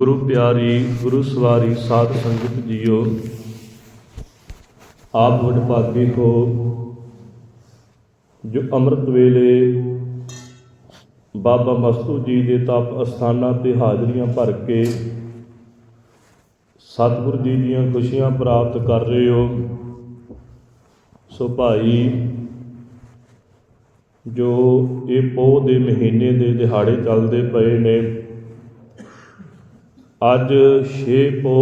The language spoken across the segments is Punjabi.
ਗੁਰੂ ਪਿਆਰੀ, ਗੁਰੂ ਸਵਾਰੀ ਸਾਧ ਸੰਗਤ ਜੀਓ, ਆਪ ਵਡਭਾਗੇ ਹੋ, ਜੋ ਅੰਮ੍ਰਿਤ ਵੇਲੇ ਬਾਬਾ ਮਸਤੂ ਜੀ ਦੇ ਤਪ ਅਸਥਾਨਾਂ ਤੇ ਹਾਜ਼ਰੀਆਂ ਭਰ ਕੇ ਸਤਿਗੁਰ ਜੀ ਦੀਆਂ ਖੁਸ਼ੀਆਂ ਪ੍ਰਾਪਤ ਕਰ ਰਹੇ ਹੋ, ਸੋ ਭਾਈ, ਜੋ ਇਹ ਪੋਹ ਦੇ ਮਹੀਨੇ ਦੇ ਦਿਹਾੜੇ ਚੱਲਦੇ ਪਏ ਨੇ ਅੱਜ 6 ਪੋ,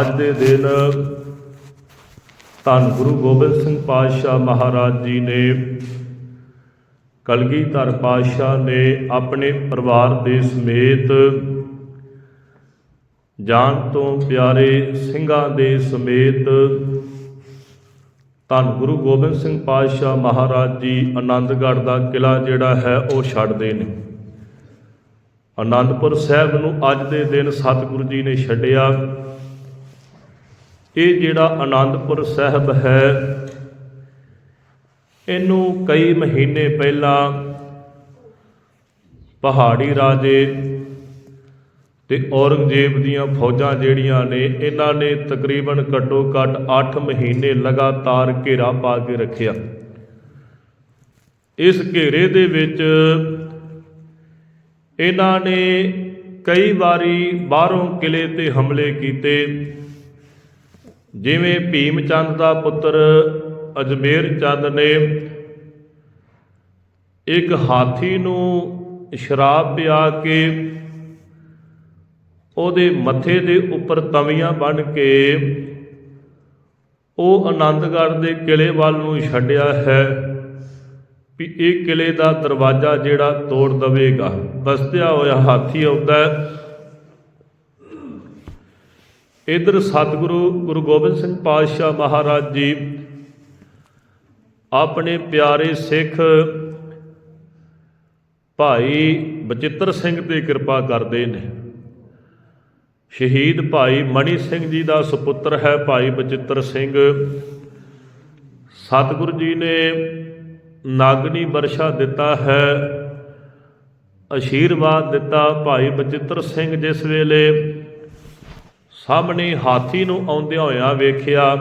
ਅੱਜ ਦੇ ਦਿਨ ਧੰਨ ਗੁਰੂ ਗੋਬਿੰਦ ਸਿੰਘ ਪਾਤਸ਼ਾਹ ਮਹਾਰਾਜ ਜੀ ਨੇ ਕਲਗੀਧਰ ਪਾਤਸ਼ਾਹ ਨੇ ਆਪਣੇ ਪਰਿਵਾਰ ਦੇ ਸਮੇਤ ਜਾਨ ਤੋਂ ਪਿਆਰੇ ਸਿੰਘਾਂ ਦੇ ਸਮੇਤ ਧੰਨ ਗੁਰੂ ਗੋਬਿੰਦ ਸਿੰਘ ਪਾਤਸ਼ਾਹ ਮਹਾਰਾਜ ਜੀ ਆਨੰਦਗੜ੍ਹ ਦਾ ਕਿਲਾ ਜਿਹੜਾ ਹੈ ਉਹ ਛੱਡਦੇ ਨੇ। ਆਨੰਦਪੁਰ ਸਾਹਿਬ ਨੂੰ ਅੱਜ ਦੇ ਦਿਨ ਸਤਿਗੁਰੂ ਜੀ ਨੇ ਛੱਡਿਆ। ਇਹ ਜਿਹੜਾ ਆਨੰਦਪੁਰ ਸਾਹਿਬ ਹੈ, ਇਹਨੂੰ ਕਈ ਮਹੀਨੇ ਪਹਿਲਾਂ ਪਹਾੜੀ ਰਾਜੇ ਤੇ ਔਰੰਗਜ਼ੇਬ ਦੀਆਂ ਫੌਜਾਂ ਜਿਹੜੀਆਂ ਨੇ, ਇਹਨਾਂ ਨੇ ਤਕਰੀਬਨ ਘੱਟੋ ਘੱਟ 8 ਮਹੀਨੇ ਲਗਾਤਾਰ ਘੇਰਾ ਪਾ ਕੇ ਰੱਖਿਆ। ਇਸ ਘੇਰੇ ਦੇ ਵਿੱਚ ਇਹਨਾਂ ਨੇ ਕਈ ਵਾਰੀ ਬਾਹਰੋਂ ਕਿਲੇ ਤੇ ਹਮਲੇ ਕੀਤੇ। ਜਿਵੇਂ ਭੀਮ ਚੰਦ ਦਾ ਪੁੱਤਰ ਅਜਮੇਰ ਚੰਦ ਨੇ ਇੱਕ ਹਾਥੀ ਨੂੰ ਸ਼ਰਾਬ ਪਿਆ ਕੇ ਉਹਦੇ ਮੱਥੇ ਦੇ ਉੱਪਰ ਤਵੀਆਂ ਬਣ ਕੇ ਉਹ ਆਨੰਦਗੜ੍ਹ ਦੇ ਕਿਲੇ ਵੱਲ ਨੂੰ ਛੱਡਿਆ ਹੈ। ਵੀ ਇਹ ਕਿਲੇ ਦਾ ਦਰਵਾਜ਼ਾ ਜਿਹੜਾ ਤੋੜ ਦੇਵੇਗਾ। ਬਸਤਿਆ ਹੋਇਆ ਹਾਥੀ ਆਉਂਦਾ ਇਧਰ ਸਤਿਗੁਰੂ ਗੁਰੂ ਗੋਬਿੰਦ ਸਿੰਘ ਪਾਤਸ਼ਾਹ ਮਹਾਰਾਜ ਜੀ ਆਪਣੇ ਪਿਆਰੇ ਸਿੱਖ ਭਾਈ ਬਚਿੱਤਰ ਸਿੰਘ ਤੇ ਕਿਰਪਾ ਕਰਦੇ ਨੇ। ਸ਼ਹੀਦ ਭਾਈ ਮਣੀ ਸਿੰਘ ਜੀ ਦਾ ਸੁਪੁੱਤਰ ਹੈ ਭਾਈ ਬਚਿੱਤਰ ਸਿੰਘ। ਸਤਿਗੁਰੂ ਜੀ ਨੇ ਨਾਗਨੀ ਵਰਸ਼ਾ ਦਿੱਤਾ ਹੈ। ਅਸ਼ੀਰਵਾਦ ਦਿੱਤਾ ਭਾਈ ਬਚਿੱਤਰ ਸਿੰਘ ਜਿਸ ਵੇਲੇ ਸਾਹਮਣੇ ਹਾਥੀ ਨੂੰ ਆਉਂਦਿਆਂ ਹੋਇਆਂ ਵੇਖਿਆ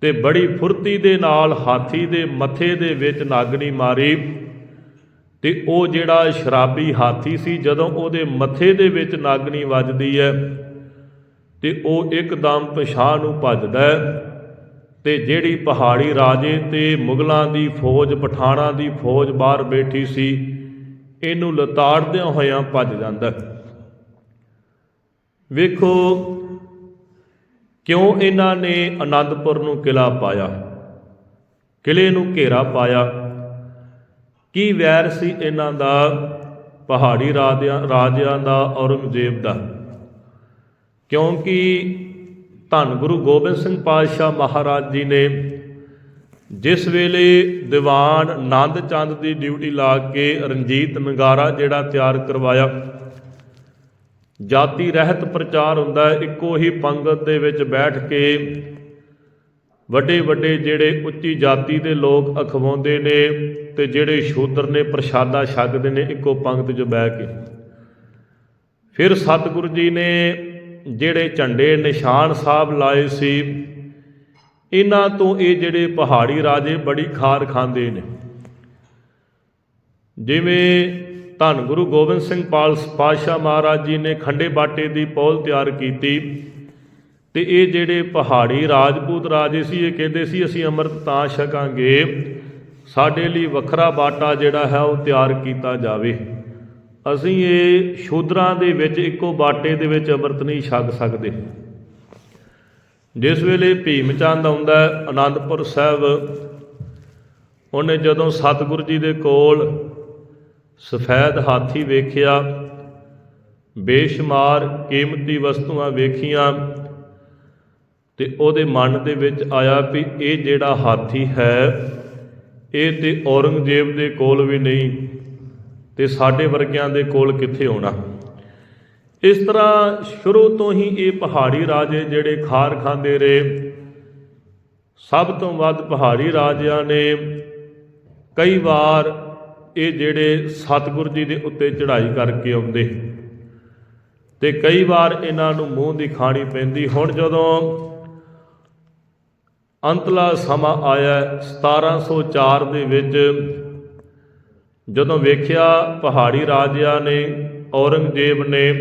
ਤੇ ਬੜੀ ਫੁਰਤੀ ਦੇ ਨਾਲ ਹਾਥੀ ਦੇ ਮੱਥੇ ਦੇ ਵਿੱਚ ਨਾਗਣੀ ਮਾਰੀ ਤੇ ਉਹ ਜਿਹੜਾ ਸ਼ਰਾਬੀ ਹਾਥੀ ਸੀ ਜਦੋਂ ਉਹਦੇ ਮੱਥੇ ਦੇ ਵਿੱਚ ਨਾਗਣੀ ਵੱਜਦੀ ਹੈ ਤੇ ਉਹ ਇੱਕਦਮ ਪਛਾਣ ਨੂੰ ਭੱਜਦਾ ਹੈ। ਤੇ ਜਿਹੜੀ ਪਹਾੜੀ ਰਾਜੇ ਤੇ ਮੁਗਲਾਂ ਦੀ ਫੌਜ, ਪਠਾਣਾਂ ਦੀ ਫੌਜ ਬਾਹਰ ਬੈਠੀ ਸੀ, ਇਹਨੂੰ ਲਤਾੜਦਿਆਂ ਹੋਇਆਂ ਭੱਜ ਜਾਂਦਾ। ਵੇਖੋ, ਕਿਉਂ ਇਹਨਾਂ ਨੇ ਆਨੰਦਪੁਰ ਨੂੰ ਕਿਲਾ ਪਾਇਆ? ਕਿਲੇ ਨੂੰ ਘੇਰਾ ਪਾਇਆ? ਕੀ ਵੈਰ ਸੀ ਇਹਨਾਂ ਦਾ, ਪਹਾੜੀ ਰਾਜਿਆਂ ਰਾਜਿਆਂ ਦਾ ਔਰੰਗਜ਼ੇਬ ਦਾ? ਕਿਉਂਕਿ ਧੰਨ ਗੁਰੂ ਗੋਬਿੰਦ ਸਿੰਘ ਪਾਤਸ਼ਾਹ ਮਹਾਰਾਜ ਜੀ ਨੇ ਜਿਸ ਵੇਲੇ ਦੀਵਾਨ ਆਨੰਦ ਚੰਦ ਦੀ ਡਿਊਟੀ ਲਾ ਕੇ ਰਣਜੀਤ ਨਗਾਰਾ ਜਿਹੜਾ ਤਿਆਰ ਕਰਵਾਇਆ, ਜਾਤੀ ਰਹਿਤ ਪ੍ਰਚਾਰ ਹੁੰਦਾ ਹੈ, ਇੱਕੋ ਹੀ ਪੰਗਤ ਦੇ ਵਿੱਚ ਬੈਠ ਕੇ ਵੱਡੇ ਵੱਡੇ ਜਿਹੜੇ ਉੱਚੀ ਜਾਤੀ ਦੇ ਲੋਕ ਅਖਵਾਉਂਦੇ ਨੇ ਤੇ ਜਿਹੜੇ ਸ਼ੂਦਰ ਨੇ, ਪ੍ਰਸ਼ਾਦਾ ਛਕਦੇ ਨੇ, ਇੱਕੋ ਪੰਗਤ 'ਚ ਬਹਿ ਕੇ। ਫਿਰ ਸਤਿਗੁਰੂ ਜੀ ਨੇ ਜਿਹੜੇ ਝੰਡੇ ਨਿਸ਼ਾਨ ਸਾਹਿਬ ਲਾਏ ਸੀ, ਇਹਨਾਂ ਤੋਂ ਇਹ ਜਿਹੜੇ ਪਹਾੜੀ ਰਾਜੇ ਬੜੀ ਖਾਰ ਖਾਂਦੇ ਨੇ। ਜਿਵੇਂ ਧੰਨ ਗੁਰੂ ਗੋਬਿੰਦ ਸਿੰਘ ਪਾਲ ਪਾਤਸ਼ਾਹ ਮਹਾਰਾਜ ਜੀ ਨੇ ਖੰਡੇ ਬਾਟੇ ਦੀ ਪੌਲ ਤਿਆਰ ਕੀਤੀ ਤੇ ਇਹ ਜਿਹੜੇ ਪਹਾੜੀ ਰਾਜਪੂਤ ਰਾਜੇ ਸੀ, ਇਹ ਕਹਿੰਦੇ ਸੀ, ਅਸੀਂ ਅੰਮ੍ਰਿਤ ਤਾਂ ਛਕਾਂਗੇ, ਸਾਡੇ ਲਈ ਵੱਖਰਾ ਬਾਟਾ ਜਿਹੜਾ ਹੈ ਉਹ ਤਿਆਰ ਕੀਤਾ ਜਾਵੇ। ਅਸੀਂ ਇਹ ਸ਼ੂਦਰਾਂ ਦੇ ਵਿੱਚ ਇੱਕੋ ਬਾਟੇ ਦੇ ਵਿੱਚ ਅੰਮ੍ਰਿਤ ਨਹੀਂ ਛਕ ਸਕਦੇ। ਜਿਸ ਵੇਲੇ ਭੀਮ ਚੰਦ ਆਉਂਦਾ ਆਨੰਦਪੁਰ ਸਾਹਿਬ, ਉਹਨੇ ਜਦੋਂ ਸਤਿਗੁਰੂ ਜੀ ਦੇ ਕੋਲ ਸਫੈਦ ਹਾਥੀ ਵੇਖਿਆ, ਬੇਸ਼ੁਮਾਰ ਕੀਮਤੀ ਵਸਤੂਆਂ ਵੇਖੀਆਂ, ਤੇ ਉਹਦੇ ਮਨ ਦੇ ਵਿੱਚ ਆਇਆ ਵੀ ਇਹ ਜਿਹੜਾ ਹਾਥੀ ਹੈ, ਇਹ ਤੇ ਔਰੰਗਜ਼ੇਬ ਦੇ ਕੋਲ ਵੀ ਨਹੀਂ। ਤੇ ਸਾਡੇ ਵਰਗਿਆਂ ਦੇ ਕੋਲ ਕਿੱਥੇ ਹੋਣਾ? ਇਸ ਤਰ੍ਹਾਂ ਸ਼ੁਰੂ ਤੋਂ ਹੀ ਇਹ ਪਹਾੜੀ ਰਾਜੇ ਜਿਹੜੇ ਖਾਰ ਖਾਂਦੇ ਰਹੇ, ਸਭ ਤੋਂ ਵੱਧ ਪਹਾੜੀ ਰਾਜਿਆਂ ਨੇ ਕਈ ਵਾਰ ਇਹ ਜਿਹੜੇ ਸਤਿਗੁਰ ਜੀ ਦੇ ਉੱਤੇ ਚੜ੍ਹਾਈ ਕਰਕੇ ਆਉਂਦੇ ਤੇ ਕਈ ਵਾਰ ਇਹਨਾਂ ਨੂੰ ਮੂੰਹ ਦੀ ਖਾਣੀ ਪੈਂਦੀ। ਹੁਣ ਜਦੋਂ ਅੰਤਲਾ ਸਮਾਂ ਆਇਆ 1704 ਦੇ ਵਿੱਚ ਜਦੋਂ ਵੇਖਿਆ ਪਹਾੜੀ ਰਾਜਿਆਂ ਨੇ, ਔਰੰਗਜ਼ੇਬ ਨੇ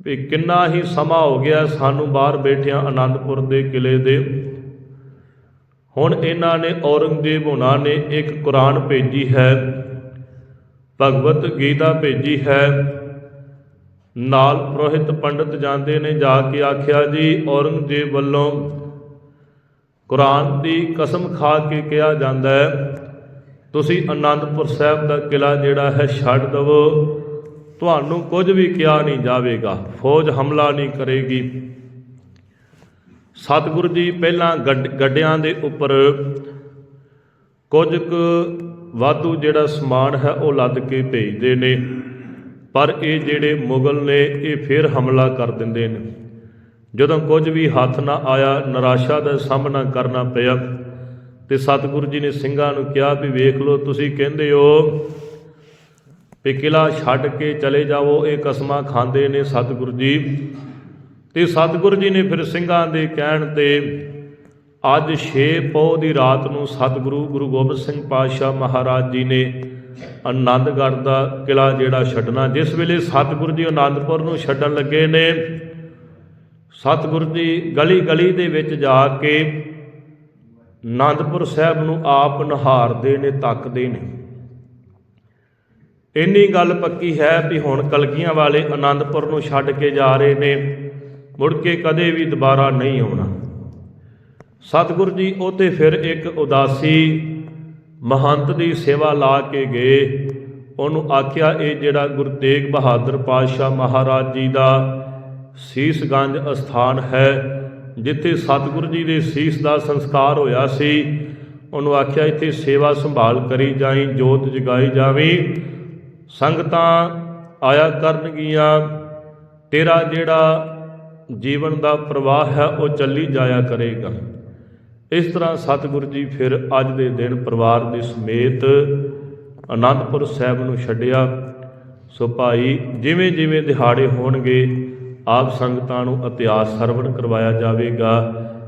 ਵੀ ਕਿੰਨਾ ਹੀ ਸਮਾਂ ਹੋ ਗਿਆ ਸਾਨੂੰ ਬਾਹਰ ਬੈਠਿਆਂ ਆਨੰਦਪੁਰ ਦੇ ਕਿਲੇ ਦੇ। ਹੁਣ ਇਹਨਾਂ ਨੇ, ਔਰੰਗਜ਼ੇਬ ਹੋਣਾ ਨੇ ਇੱਕ ਕੁਰਾਨ ਭੇਜੀ ਹੈ, ਭਗਵਤ ਗੀਤਾ ਭੇਜੀ ਹੈ। ਨਾਲ ਪ੍ਰੋਹਿਤ ਪੰਡਤ ਜਾਂਦੇ ਨੇ ਜਾ ਕੇ ਆਖਿਆ, ਜੀ, ਔਰੰਗਜ਼ੇਬ ਵੱਲੋਂ ਕੁਰਾਨ ਦੀ ਕਸਮ ਖਾ ਕੇ ਕਿਹਾ ਜਾਂਦਾ ਹੈ ਤੁਸੀਂ ਆਨੰਦਪੁਰ ਸਾਹਿਬ ਦਾ ਕਿਲਾ ਜਿਹੜਾ ਹੈ ਛੱਡ ਦਵੋ। ਤੁਹਾਨੂੰ ਕੁਝ ਵੀ ਕਿਹਾ ਨਹੀਂ ਜਾਵੇਗਾ। ਫੌਜ ਹਮਲਾ ਨਹੀਂ ਕਰੇਗੀ। ਸਤਿਗੁਰੂ ਜੀ, ਪਹਿਲਾਂ ਗੱਡ- ਗੱਡਿਆਂ ਦੇ ਉੱਪਰ ਕੁਝ ਕੁ ਵਾਧੂ ਜਿਹੜਾ ਸਮਾਨ ਹੈ ਉਹ ਲੱਦ ਕੇ ਭੇਜਦੇ ਨੇ। ਪਰ ਇਹ ਜਿਹੜੇ ਮੁਗਲ ਨੇ, ਇਹ ਫਿਰ ਹਮਲਾ ਕਰ ਦਿੰਦੇ ਨੇ। ਜਦੋਂ ਕੁਝ ਵੀ ਹੱਥ ਨਾ ਆਇਆ, ਨਿਰਾਸ਼ਾ ਦਾ ਸਾਹਮਣਾ ਕਰਨਾ ਪਿਆ। ਤੇ ਸਤਿਗੁਰੂ ਜੀ ਨੇ ਸਿੰਘਾਂ ਨੂੰ ਕਿਹਾ ਵੀ ਵੇਖ ਲਓ, ਤੁਸੀਂ ਕਹਿੰਦੇ ਹੋ ਵੀ ਕਿਲਾ ਛੱਡ ਕੇ ਚਲੇ ਜਾਵੋ, ਇਹ ਕਸਮਾਂ ਖਾਂਦੇ ਨੇ ਸਤਿਗੁਰੂ ਜੀ। ਤੇ ਸਤਿਗੁਰੂ ਜੀ ਨੇ ਫਿਰ ਸਿੰਘਾਂ ਦੇ ਕਹਿਣ ਤੇ ਅੱਜ 6 ਪੌ ਦੀ ਰਾਤ ਨੂੰ ਸਤਿਗੁਰੂ ਗੁਰੂ ਗੋਬਿੰਦ ਸਿੰਘ ਪਾਤਸ਼ਾਹ ਮਹਾਰਾਜ ਜੀ ਨੇ ਆਨੰਦਗੜ੍ਹ ਦਾ ਕਿਲਾ ਜਿਹੜਾ ਛੱਡਣਾ, ਜਿਸ ਵੇਲੇ ਸਤਿਗੁਰੂ ਜੀ ਆਨੰਦਪੁਰ ਨੂੰ ਛੱਡਣ ਲੱਗੇ ਨੇ, ਸਤਿਗੁਰੂ ਜੀ ਗਲੀ ਗਲੀ ਦੇ ਵਿੱਚ ਜਾ ਕੇ ਆਨੰਦਪੁਰ ਸਾਹਿਬ ਨੂੰ ਆਪ ਨਹਾਰਦੇ ਨੇ, ਤੱਕਦੇ ਨੇ। ਇੰਨੀ ਗੱਲ ਪੱਕੀ ਹੈ ਵੀ ਹੁਣ ਕਲਗੀਆਂ ਵਾਲੇ ਆਨੰਦਪੁਰ ਨੂੰ ਛੱਡ ਕੇ ਜਾ ਰਹੇ ਨੇ, ਮੁੜ ਕੇ ਕਦੇ ਵੀ ਦੁਬਾਰਾ ਨਹੀਂ ਆਉਣਾ। ਸਤਿਗੁਰ ਜੀ, ਉਹ ਤੇ ਫਿਰ ਇੱਕ ਉਦਾਸੀ, ਮਹੰਤ ਦੀ ਸੇਵਾ ਲਾ ਕੇ ਗਏ। ਉਹਨੂੰ ਆਖਿਆ, ਇਹ ਜਿਹੜਾ ਗੁਰੂ ਤੇਗ ਬਹਾਦਰ ਪਾਤਸ਼ਾਹ ਮਹਾਰਾਜ ਜੀ ਦਾ ਸੀਸਗੰਜ ਅਸਥਾਨ ਹੈ ਜਿੱਥੇ ਸਤਿਗੁਰੂ ਜੀ ਦੇ ਸੀਸ ਦਾ ਸੰਸਕਾਰ ਹੋਇਆ ਸੀ, ਉਹਨੂੰ ਆਖਿਆ, ਇੱਥੇ ਸੇਵਾ ਸੰਭਾਲ ਕਰੀ ਜਾਈ, ਜੋਤ ਜਗਾਈ ਜਾਵੀਂ। ਸੰਗਤਾਂ ਆਇਆ ਕਰਨਗੀਆਂ। ਤੇਰਾ ਜਿਹੜਾ ਜੀਵਨ ਦਾ ਪ੍ਰਵਾਹ ਹੈ, ਉਹ ਚੱਲੀ ਜਾਇਆ ਕਰੇਗਾ। ਇਸ ਤਰ੍ਹਾਂ ਸਤਿਗੁਰੂ ਜੀ ਫਿਰ ਅੱਜ ਦੇ ਦਿਨ ਪਰਿਵਾਰ ਦੇ ਸਮੇਤ ਅਨੰਦਪੁਰ ਸਾਹਿਬ ਨੂੰ ਛੱਡਿਆ। ਸੋ ਭਾਈ ਜਿਵੇਂ ਜਿਵੇਂ ਦਿਹਾੜੇ ਹੋਣਗੇ ਆਪ ਸੰਗਤਾਂ ਨੂੰ ਇਤਿਹਾਸ ਸਰਵਣ ਕਰਵਾਇਆ ਜਾਵੇਗਾ।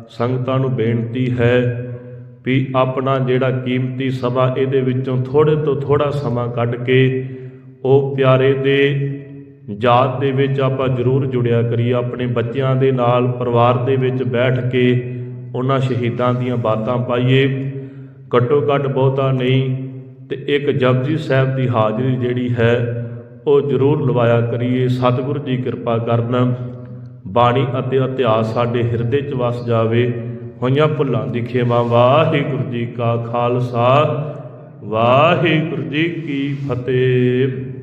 ਸੰਗਤਾਂ ਨੂੰ ਬੇਨਤੀ ਹੈ ਵੀ ਆਪਣਾ ਜਿਹੜਾ ਕੀਮਤੀ ਸਮਾਂ ਇਹਦੇ ਵਿੱਚੋਂ ਥੋੜੇ ਤੋਂ ਥੋੜਾ ਸਮਾਂ ਕੱਢ ਕੇ ਉਹ ਪਿਆਰੇ ਦੇ ਜਾਤ ਦੇ ਵਿੱਚ ਆਪਾਂ ਜ਼ਰੂਰ ਜੁੜਿਆ ਕਰੀਏ। ਆਪਣੇ ਬੱਚਿਆਂ ਦੇ ਨਾਲ, ਪਰਿਵਾਰ ਦੇ ਵਿੱਚ ਬੈਠ ਕੇ ਉਹਨਾਂ ਸ਼ਹੀਦਾਂ ਦੀਆਂ ਬਾਤਾਂ ਪਾਈਏ। ਘੱਟੋ ਘੱਟ ਬਹੁਤਾ ਨਹੀਂ ਤੇ ਇੱਕ ਜਪਜੀ ਸਾਹਿਬ ਦੀ ਹਾਜ਼ਰੀ ਜਿਹੜੀ ਹੈ ਉਹ ਜ਼ਰੂਰ ਲਵਾਇਆ ਕਰੀਏ। ਸਤਿਗੁਰੂ ਜੀ ਕਿਰਪਾ ਕਰਨ। ਬਾਣੀ ਅਤੇ ਇਤਿਹਾਸ ਸਾਡੇ ਹਿਰਦੇ 'ਚ ਵਸ ਜਾਵੇ। ਹੋਈਆਂ ਭੁੱਲਾਂ ਦੀ ਖੇਮਾ। ਵਾਹਿਗੁਰੂ ਜੀ ਕਾ ਖਾਲਸਾ। ਵਾਹਿਗੁਰੂ ਜੀ ਕੀ ਫਤਿਹ।